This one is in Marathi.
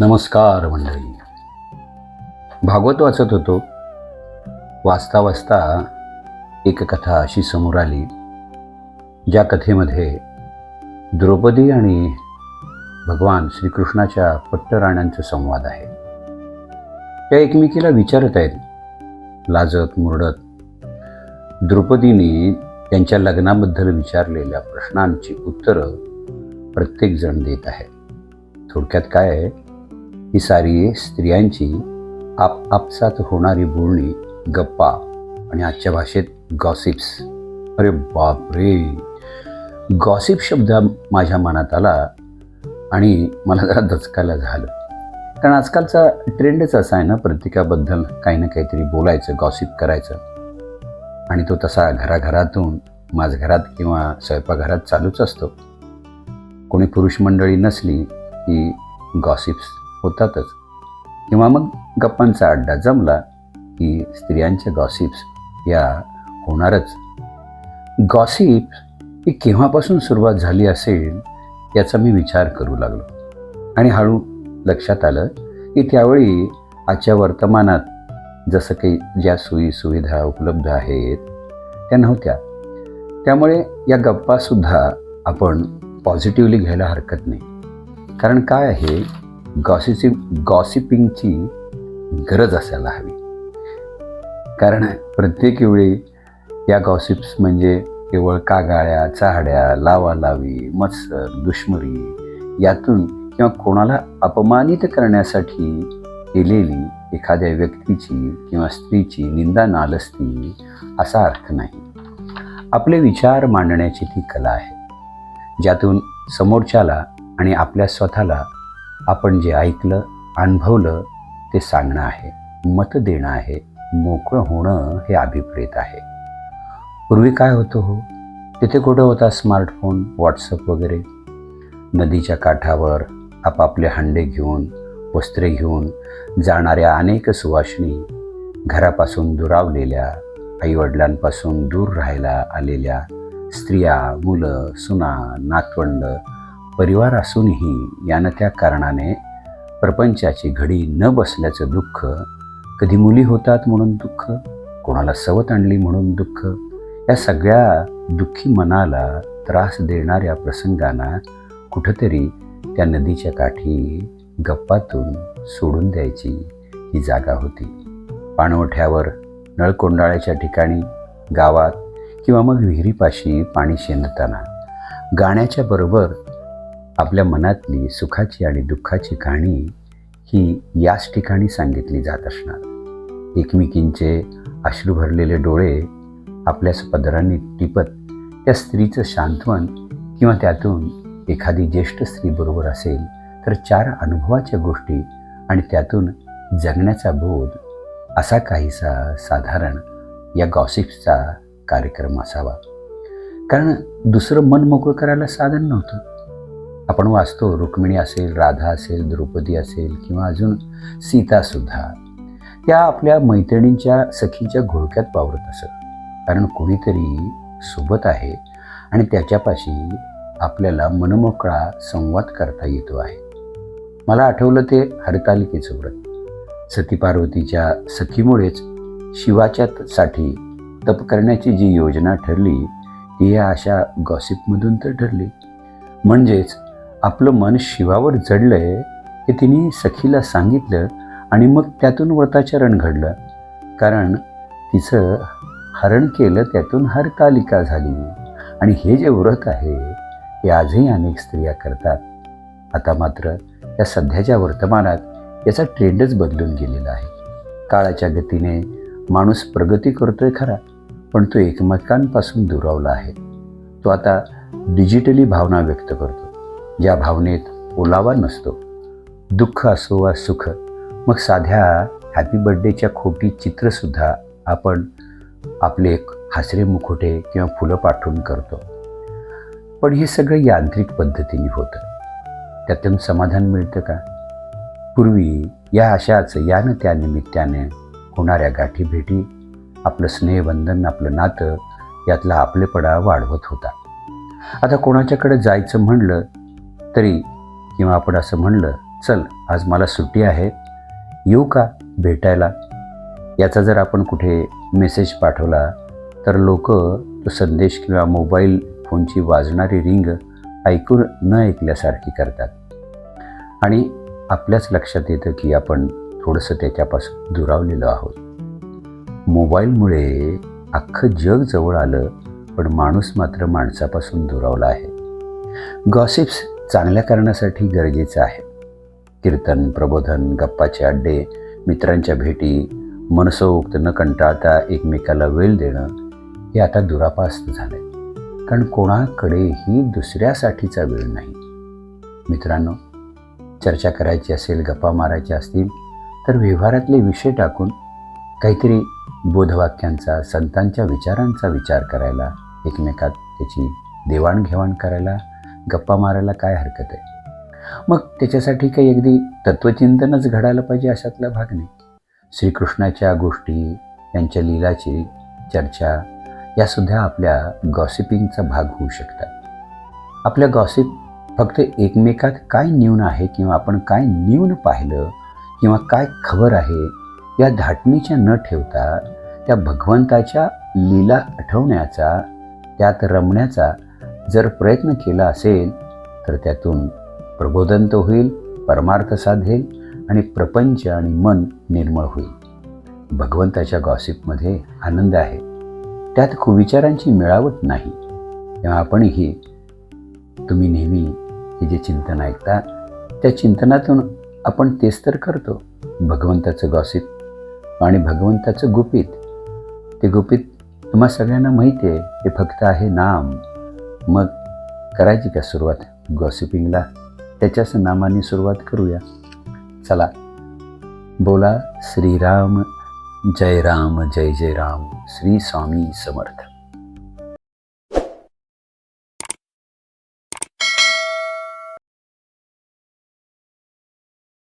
नमस्कार मंडळी. भागवत वाचत होतो. वाचता वाचता एक कथा अशी समोर आली ज्या कथेमध्ये द्रौपदी आणि भगवान श्रीकृष्णाच्या पट्टराण्यांचा संवाद आहे. त्या एकमेकीला विचारत आहेत लाजत मुरडत. द्रौपदीने त्यांच्या लग्नाबद्दल विचारलेल्या प्रश्नांची उत्तरं प्रत्येकजण देत आहे थोडक्यात काय आहे? ही सारी स्त्रियांची आप आपसात होणारी बोलणी गप्पा आणि आजच्या भाषेत गॉसिप्स अरे बापरे! गॉसिप शब्द माझ्या मनात आला आणि मला जरा दचकायला झालं. कारण आजकालचा ट्रेंडच असा आहे ना प्रत्येकाबद्दल काही ना काहीतरी बोलायचं गॉसिप करायचं. आणि तो तसा घराघरातून माझघरात किंवा स्वयंपाकघरात चालूच असतो. कोणी पुरुष मंडळी नसली की गॉसिप्स होतातच. किंवा मग गप्पांचा अड्डा जमला की स्त्रियांच्या गॉसिप्स या होणारच. गॉसिप ही केव्हापासून सुरुवात झाली असेल याचा मी विचार करू लागलो. आणि हळू लक्षात आलं की त्यावेळी आजच्या वर्तमानात जसं काही ज्या सोयी सुविधा उपलब्ध आहेत त्या नव्हत्या. त्यामुळे या गप्पासुद्धा आपण पॉझिटिव्हली घ्यायला हरकत नाही. कारण काय आहे? गॉसिची गॉसिपिंगची गरज असायला हवी. कारण प्रत्येक वेळी या गॉसिप्स म्हणजे केवळ कागाळ्या चाहड्या लावालावी मत्सर दुश्मरी यातून किंवा कोणाला अपमानित करण्यासाठी केलेली एखाद्या व्यक्तीची किंवा स्त्रीची निंदा नालस्ती असा अर्थ नाही. आपले विचार मांडण्याची ती कला आहे. ज्यातून समोरच्याला आणि आपल्या स्वतःला आपण जे ऐकलं अनुभवलं ते सांगणं आहे मत देणं आहे मोकळं होणं हे अभिप्रेत आहे. पूर्वी काय होतं हो? तिथे कुठं होता स्मार्टफोन व्हॉट्सअप वगैरे? नदीच्या काठावर आपापले हंडे घेऊन वस्त्रे घेऊन जाणाऱ्या अनेक सुवासिनी घरापासून दुरावलेल्या आईवडिलांपासून दूर राहायला आलेल्या स्त्रिया मुलं सुना नातवंड परिवार असूनही यानं त्या कारणाने प्रपंचाची घडी न बसल्याचं दुःख कधी मुली होतात म्हणून दुःख कोणाला सवत आणली म्हणून दुःख या सगळ्या दुःखी मनाला त्रास देणाऱ्या प्रसंगांना कुठंतरी त्या नदीच्या काठी गप्पातून सोडून द्यायची ही जागा होती. पाणवठ्यावर नळकोंडाळ्याच्या ठिकाणी गावात किंवा मग विहिरीपाशी पाणी शेंदताना गाण्याच्या बरोबर आपल्या मनातली सुखाची आणि दुःखाची कहाणी ही याच ठिकाणी सांगितली जात असणार. एकमेकींचे अश्रू भरलेले डोळे आपल्याच पदरांनी टिपत त्या स्त्रीचं सांत्वन किंवा त्यातून एखादी ज्येष्ठ स्त्री बरोबर असेल तर चार अनुभवाच्या गोष्टी आणि त्यातून जगण्याचा बोध असा काहीसा साधारण या गॉसिप्सचा कार्यक्रम असावा. कारण दुसरं मन मोकळं करायला साधन नव्हतं. आपण वाचतो रुक्मिणी असेल राधा असेल द्रौपदी असेल किंवा अजून सीतासुद्धा त्या आपल्या मैत्रिणींच्या सखीच्या घोळक्यात वावरत असत. कारण कोणीतरी सोबत आहे आणि त्याच्यापाशी आपल्याला मनमोकळा संवाद करता येतो आहे. मला आठवलं ते हरतालिकेचं व्रत. सती पार्वतीच्या सखीमुळेच शिवाच्यासाठी तप करण्याची जी योजना ठरली ती या अशा गॉसिपमधून तर ठरली. म्हणजेच आपलं मन शिवावर जडलंय हे तिने सखीला सांगितलं आणि मग त्यातून व्रताचरण घडलं. कारण तिचं हरण केलं त्यातून हरतालिका झाली. आणि हे जे व्रत आहे हे आजही अनेक स्त्रिया करतात. आता मात्र या सध्याच्या वर्तमानात याचा ट्रेंडच बदलून गेलेला आहे. काळाच्या गतीने माणूस प्रगती करतोय खरा पण तो एकमेकांपासून दुरावला आहे. तो आता डिजिटली भावना व्यक्त करतो. ज्या भावनेत ओलावा नसतो. दुःख असो वा सुख मग साध्या हॅपी बड्डेच्या खोटी चित्रसुद्धा आपण आपले हसरे मुखोटे किंवा फुलं पाठवून करतो. पण हे सगळं यांत्रिक पद्धतीने होतं. त्यातून समाधान मिळतं का? पूर्वी या अशाच यानं त्या निमित्ताने होणाऱ्या गाठी भेटी आपलं स्नेहबंधन आपलं नातं यातला आपलेपणा वाढवत होता. आता कोणाच्याकडे जायचं म्हणलं तरी किंवा आपण असं म्हणलं चल आज मला सुट्टी आहे. येऊ का भेटायला? याचा जर आपण कुठे मेसेज पाठवला तर लोक तो संदेश किंवा मोबाईल फोनची वाजणारी रिंग ऐकून न ऐकल्यासारखी करतात. आणि आपल्याच लक्षात येतं की आपण थोडंसं त्याच्यापासून दुरावलेलो आहोत. मोबाईलमुळे अख्खं जग जवळ आलं पण माणूस मात्र माणसापासून दुरावला आहे. गॉसिप्स चांगल्या कारणासाठी गरजेचं आहे. कीर्तन प्रबोधन गप्पाचे अड्डे मित्रांच्या भेटी मनसोक्त न कंटाळता एकमेकाला वेळ देणं हे आता दुरापास्त झालं आहे कारण कोणाकडेही दुसऱ्यासाठीचा वेळ नाही. मित्रांनो चर्चा करायची असेल गप्पा मारायच्या असतील तर व्यवहारातले विषय टाकून काहीतरी बोधवाक्यांचा संतांच्या विचारांचा विचार करायला एकमेकात त्याची देवाणघेवाण करायला गप्पा मारायला काय हरकत आहे? मग त्याच्यासाठी काही अगदी तत्त्वचिंतनच घडायला पाहिजे अशातला भाग नाही. श्रीकृष्णाच्या गोष्टी यांच्या लीलाची चर्चा यासुद्धा आपल्या गॉसिपिंगचा भाग होऊ शकतात. आपल्या गॉसिप फक्त एकमेकात काय न्यून आहे किंवा आपण काय न्यून पाहिलं किंवा काय खबर आहे या धाटणीच्या न ठेवता त्या भगवंताच्या लीला आठवण्याचा त्यात रमण्याचा जर प्रयत्न केला असेल तर त्यातून प्रबोधन तर होईल परमार्थ साधेल आणि प्रपंच आणि मन निर्मळ होईल. भगवंताच्या गॉसिपमध्ये आनंद आहे. त्यात कुविचारांची मिळावट नाही. तेव्हा आपणही तुम्ही नेहमी हे जे चिंतन ऐकता त्या चिंतनातून आपण तेच तर करतो. भगवंताचं गॉसिप आणि भगवंताचं गुपित. ते गुपित तुम्हा सगळ्यांना माहिती आहे. ते फक्त आहे नाम. मग करायची का सुरुवात? गॉसिपिंगला त्याच्याच नामाने सुरुवात करूया. चला. बोला श्रीराम जय राम जय जय राम. श्री स्वामी समर्थ.